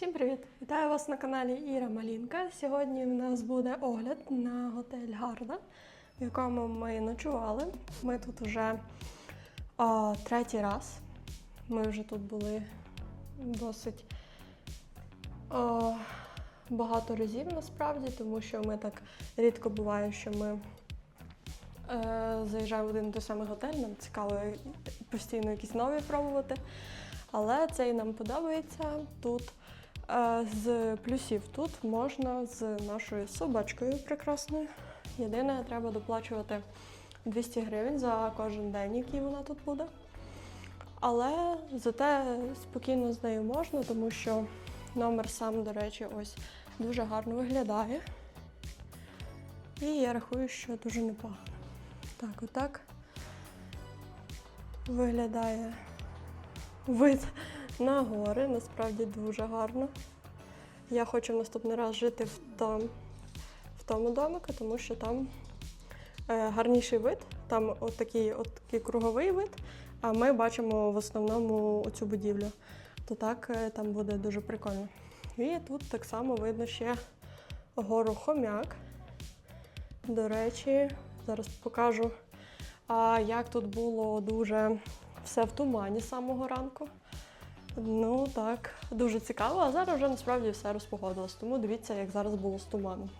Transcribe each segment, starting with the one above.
Всім привіт! Вітаю вас на каналі Іра Малінка. Сьогодні в нас буде огляд на готель Гарда, в якому ми ночували. Ми тут вже о, третій раз. Ми вже тут були досить о, багато разів насправді, тому що ми так рідко буває, що ми е, заїжджаємо в один і той самий готель. Нам цікаво постійно якісь нові пробувати. Але цей нам подобається. Тут з плюсів тут можна з нашою собачкою прекрасною. Єдине, треба доплачувати 200 гривень за кожен день, який вона тут буде. Але зате спокійно з нею можна, тому що номер сам, до речі, ось дуже гарно виглядає. І я рахую, що дуже непогано. Так, отак виглядає вид на гори. Насправді дуже гарно. Я хочу в наступний раз жити в, том, в тому домику, тому що там е, гарніший вид, там от такий, от такий круговий вид, а ми бачимо в основному оцю будівлю. То так е, там буде дуже прикольно. І тут так само видно ще гору Хомяк. До речі, зараз покажу, як тут було дуже все в тумані з самого ранку. Ну так, дуже цікаво, а зараз вже насправді все розпогодилось. Тому дивіться, як зараз було з туманом.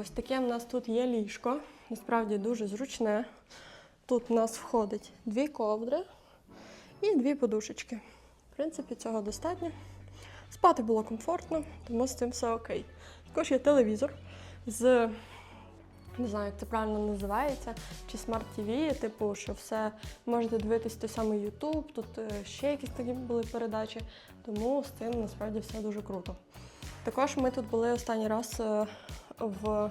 Ось таке в нас тут є ліжко. Насправді дуже зручне. Тут в нас входить дві ковдри і дві подушечки. В принципі, цього достатньо. Спати було комфортно, тому з цим все окей. Також є телевізор з, не знаю, як це правильно називається, чи Smart TV, типу, що все можете дивитись той самий YouTube, тут е, ще якісь такі були передачі, тому з цим насправді все дуже круто. Також ми тут були останній раз е, в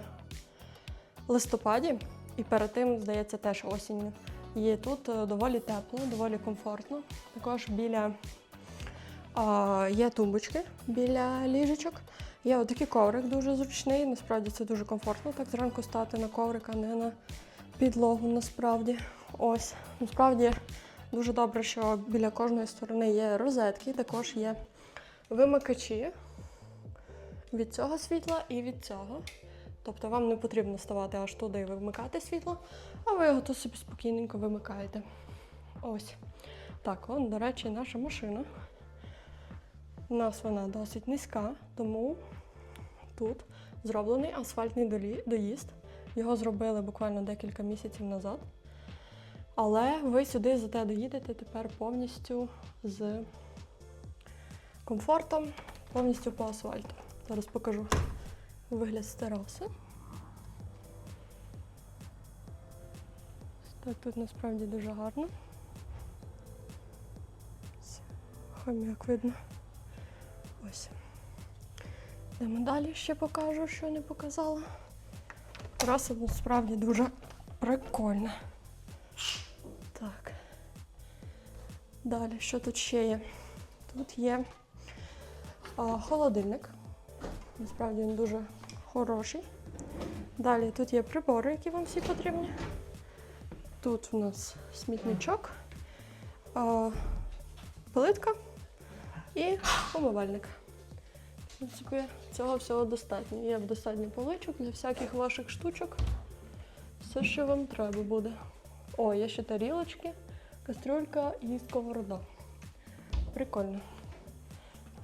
листопаді, і перед тим, здається, теж осінню. І тут е, доволі тепло, доволі комфортно. Також біля а, є тумбочки біля ліжечок. Є отакий коврик дуже зручний. Насправді це дуже комфортно так зранку стати на коврик, а не на підлогу. Насправді. Ось. Насправді дуже добре, що біля кожної сторони є розетки, також є вимикачі від цього світла і від цього. Тобто вам не потрібно ставати аж туди і вимикати світло, а ви його тут собі спокійненько вимикаєте. Ось. Так, он, до речі, наша машина. У нас вона досить низька, тому тут зроблений асфальтний доїзд. Його зробили буквально декілька місяців назад. Але ви сюди зате доїдете тепер повністю з комфортом, повністю по асфальту. Зараз покажу вигляд з тераси. Так, тут насправді дуже гарно. Хом'як видно. Ось. Йдемо далі ще покажу, що не показала. Тераса насправді дуже прикольна. Так. Далі, що тут ще є? Тут є а, холодильник. Насправді він дуже хороший. Далі тут є прибори, які вам всі потрібні. Тут у нас смітничок, плитка і умивальник. В принципі, цього всього достатньо. Є достатньо поличок для всяких ваших штучок. Все, що вам треба буде. О, є ще тарілочки, кастрюлька і сковорода. Прикольно.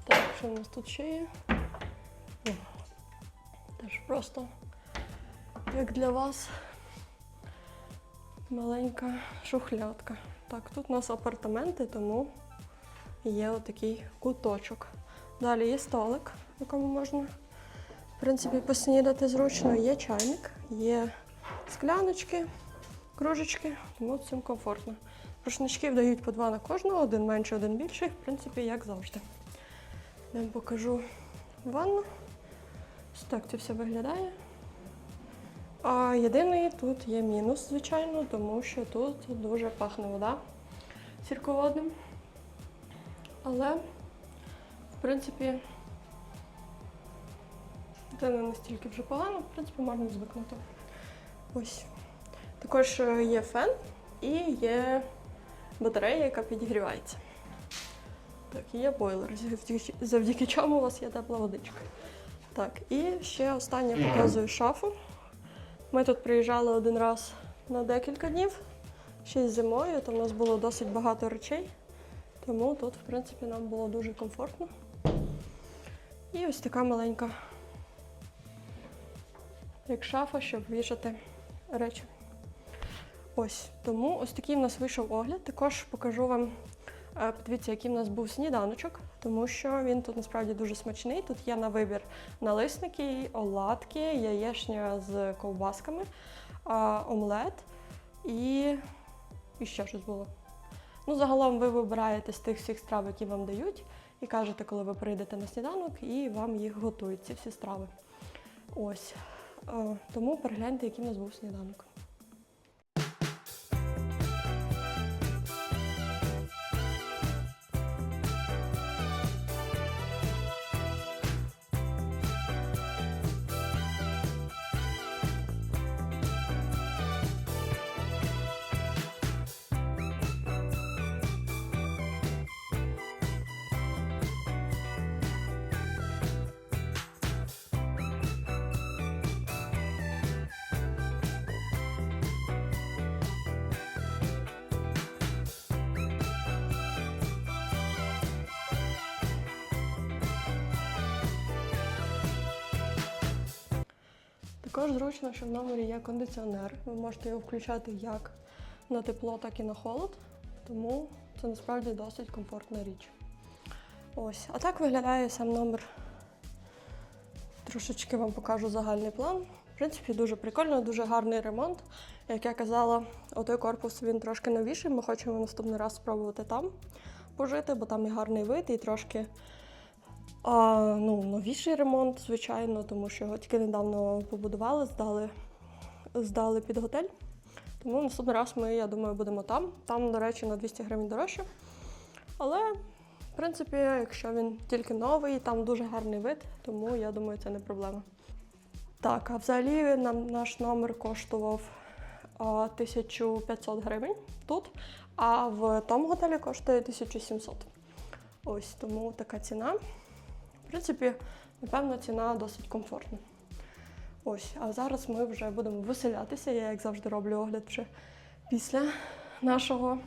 Так, що у нас тут ще є? Теж просто як для вас маленька шухлядка. Так, тут у нас апартаменти, тому є отакий куточок. Далі є столик, в якому можна, в принципі, поснідати зручно. Є чайник, є скляночки, кружечки, тому цим комфортно. Рушничків дають по два на кожного, один менший, один більший, в принципі, як завжди. Я вам покажу ванну. Ось так це все виглядає. А єдиний тут є мінус, звичайно, тому що тут дуже пахне вода сірководним. Але, в принципі, це не настільки вже погано, в принципі, можна звикнути. Ось. Також е, є фен і є батарея, яка підігрівається. Так, і є бойлер, завдяки, завдяки чому у вас є тепла водичка. Так, і ще останнє показую шафу. Ми тут приїжджали один раз на декілька днів, ще й зимою, то в нас було досить багато речей. Тому тут, в принципі, нам було дуже комфортно. І ось така маленька, як шафа, щоб вішати речі. Ось, тому ось такий в нас вийшов огляд. Також покажу вам, е, подивіться, який в нас був сніданочок, тому що він тут насправді дуже смачний. Тут є на вибір налисники, оладки, яєчня з ковбасками, омлет і, і ще щось було. Ну, загалом ви вибираєте з тих всіх страв, які вам дають, і кажете, коли ви прийдете на сніданок, і вам їх готують, ці всі страви. Ось. Е, Тому перегляньте, який в нас був сніданок. Також зручно, що в номері є кондиціонер. Ви можете його включати як на тепло, так і на холод. Тому це насправді досить комфортна річ. Ось, а так виглядає сам номер. Трошечки вам покажу загальний план. В принципі, дуже прикольно, дуже гарний ремонт. Як я казала, отой корпус він трошки новіший. Ми хочемо наступний раз спробувати там пожити, бо там і гарний вид, і трошки а, ну, новіший ремонт, звичайно, тому що його тільки недавно побудували, здали, здали під готель. Тому наступний раз ми, я думаю, будемо там. Там, до речі, на 200 гривень дорожче. Але, в принципі, якщо він тільки новий, там дуже гарний вид, тому я думаю, це не проблема. Так, а взагалі нам наш номер коштував а, 1500 гривень тут, а в тому готелі коштує 1700. Ось тому така ціна. Принципі, напевно, ціна досить комфортна. Ось, а зараз ми вже будемо виселятися. Я, як завжди, роблю огляд вже після нашого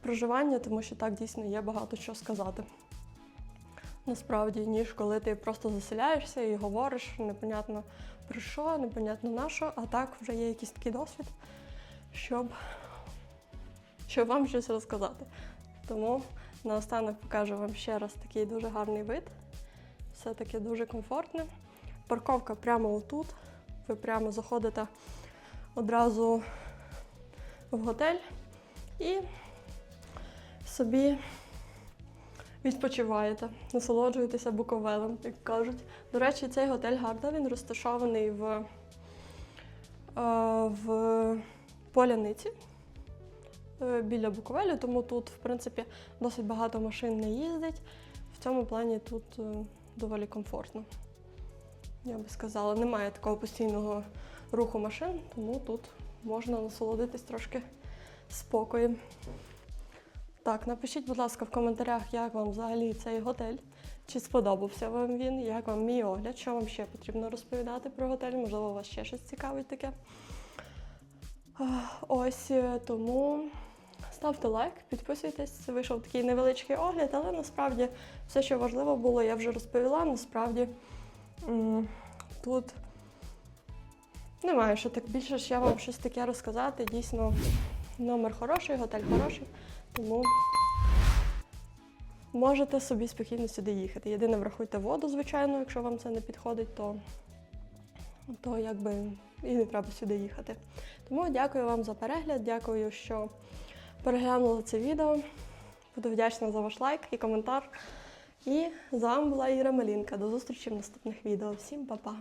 проживання, тому що так дійсно є багато що сказати. Насправді, ніж коли ти просто заселяєшся і говориш непонятно про що, непонятно на що, а так вже є якийсь такий досвід, щоб, щоб вам щось розказати. Тому наостанок покажу вам ще раз такий дуже гарний вид. Все таки дуже комфортне. Парковка прямо отут. Ви прямо заходите одразу в готель і собі відпочиваєте, насолоджуєтеся буковелем, як кажуть. До речі, цей готель Гарда він розташований в, е, в Поляниці е, біля Буковелю, тому тут, в принципі, досить багато машин не їздить. В цьому плані тут е, доволі комфортно. Я би сказала, немає такого постійного руху машин, тому тут можна насолодитись трошки спокоєм. Так, напишіть, будь ласка, в коментарях, як вам взагалі цей готель, чи сподобався вам він, як вам мій огляд, що вам ще потрібно розповідати про готель, можливо, вас ще щось цікавить таке. Ось е, тому ставте лайк, підписуйтесь. Це вийшов такий невеличкий огляд, але насправді все, що важливо було, я вже розповіла. Насправді тут немає що так більше ще вам щось таке розказати. Дійсно, номер хороший, готель хороший, тому можете собі спокійно сюди їхати. Єдине, врахуйте воду, звичайно, якщо вам це не підходить, то, то якби і не треба сюди їхати. Тому дякую вам за перегляд, дякую, що переглянули це відео. Буду вдячна за ваш лайк і коментар. І з вами була Іра Малінка. До зустрічі в наступних відео. Всім па-па!